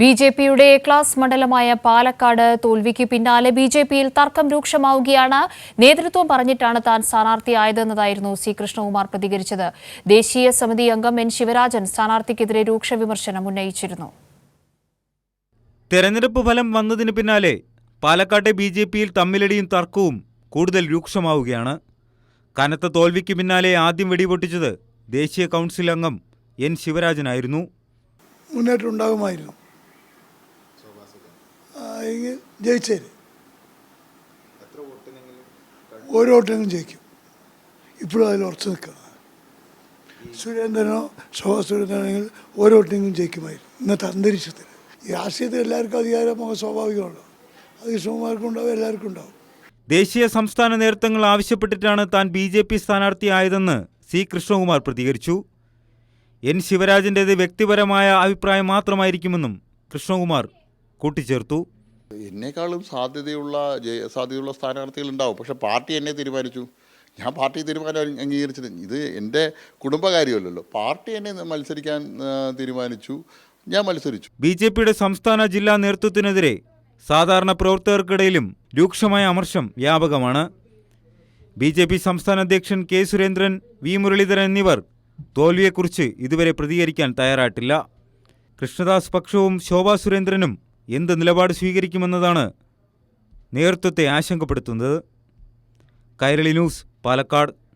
B J പിയുടെ A class മണ്ഡലമായ പാലക്കാട് തോൽവിക്ക് പിന്നാലെ ബി ജെ പിയിൽ തർക്കം രൂക്ഷമാവുകയാണ്. നേതൃത്വം പറഞ്ഞിട്ടാണ് താൻ സ്ഥാനാർത്ഥിയായതെന്നതായിരുന്നു സി കൃഷ്ണകുമാർ പ്രതികരിച്ചത്. ദേശീയ സമിതി അംഗം എൻ ശിവരാജൻ സ്ഥാനാർത്ഥിക്കെതിരെ രൂക്ഷ വിമർശനം ഉന്നയിച്ചിരുന്നു. തെരഞ്ഞെടുപ്പ് ഫലം വന്നതിന് പിന്നാലെ പാലക്കാട്ടെ ബി ജെ പിയിൽ തമ്മിലടിയും തർക്കവും കൂടുതൽ രൂക്ഷമാവുകയാണ്. കനത്ത തോൽവിക്ക് പിന്നാലെ ആദ്യം വെടിപൊട്ടിച്ചത് ദേശീയ കൗൺസിൽ അംഗം എൻ ശിവരാജനായിരുന്നു. മുന്നേറ്റം ഉണ്ടാകുമായിരുന്നു. ജയിച്ചേര്. ഓരോ വോട്ടെങ്കിലും ജയിക്കും. ഇപ്പോഴും അതിൽ ഉറച്ചു നിൽക്കുന്നത് സുരേന്ദ്രനോ ശോഭ സുരേന്ദ്രനാണെങ്കിൽ ഓരോ വോട്ടെങ്കിലും ജയിക്കുമായിരുന്നു. ഇന്നത്തെ അന്തരീക്ഷത്തിൽ. ഈ രാഷ്ട്രീയത്തിൽ എല്ലാവർക്കും അധികാരം സ്വാഭാവികമുള്ളൂ അത് കൃഷ്ണകുമാർക്കും ഉണ്ടാവും എല്ലാവർക്കും ഉണ്ടാവും. ദേശീയ സംസ്ഥാന നേതൃത്വങ്ങൾ ആവശ്യപ്പെട്ടിട്ടാണ് താൻ ബി ജെ പി സ്ഥാനാർത്ഥിയായതെന്ന് സി കൃഷ്ണകുമാർ പ്രതികരിച്ചു. എൻ ശിവരാജന്റേത് വ്യക്തിപരമായ അഭിപ്രായം മാത്രമായിരിക്കുമെന്നും കൃഷ്ണകുമാർ കൂട്ടിച്ചേർത്തു. എന്നെക്കാളും സാധ്യതയുള്ള സാധ്യതയുള്ള സ്ഥാനാർത്ഥികൾ ഉണ്ടാവും പക്ഷെ പാർട്ടി എന്നെ തീരുമാനിച്ചു. ഞാൻ പാർട്ടി തീരുമാനം അംഗീകരിച്ചത് അംഗീകരിച്ചിട്ട് ഇത് എന്റെ കുടുംബകാര്യമല്ലല്ലോ. പാർട്ടി എന്നെ മത്സരിക്കാൻ തീരുമാനിച്ചു. ഞാൻ മത്സരിച്ചു. ബി ജെ പിയുടെ സംസ്ഥാന ജില്ലാ നേതൃത്വത്തിനെതിരെ സാധാരണ പ്രവർത്തകർക്കിടയിലും രൂക്ഷമായ അമർഷം വ്യാപകമാണ്. ബി ജെ പി സംസ്ഥാന അധ്യക്ഷൻ കെ സുരേന്ദ്രൻ വി മുരളീധരൻ എന്നിവർ തോൽവിയെക്കുറിച്ച് ഇതുവരെ പ്രതികരിക്കാൻ തയ്യാറായിട്ടില്ല. കൃഷ്ണദാസ് പക്ഷവും ശോഭാ സുരേന്ദ്രനും എന്ത് നിലപാട് സ്വീകരിക്കുമെന്നതാണ് നേതൃത്വത്തെ ആശങ്കപ്പെടുത്തുന്നത്. കൈരളി ന്യൂസ് പാലക്കാട്.